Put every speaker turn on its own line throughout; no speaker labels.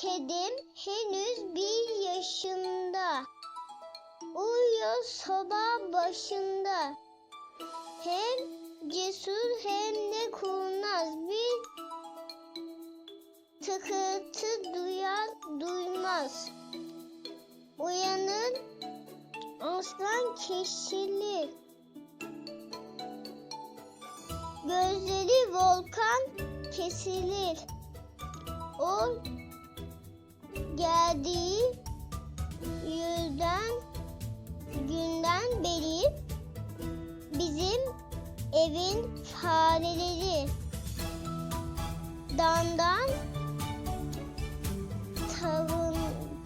Kedim henüz bir yaşında. Uyuyor soba başında. Hem cesur hem de kurnaz bir tıkırtı duyar duymaz. Uyanır aslan kesilir. Gözleri volkan kesilir. O geldiği yüzden günden beri bizim evin fareleri damdan tavın,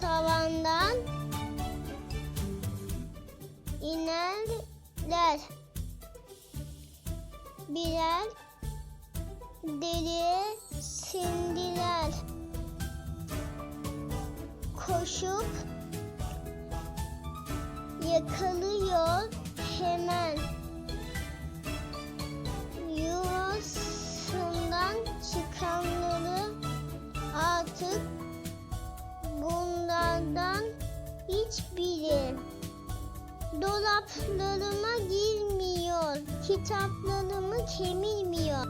tavandan inerler. Birer deliğe sindiler koşup yakalıyor hemen. Yuvasından çıkanları artık bunlardan hiçbiri. Dolaplarıma girmiyor kitaplarımı kemirmiyor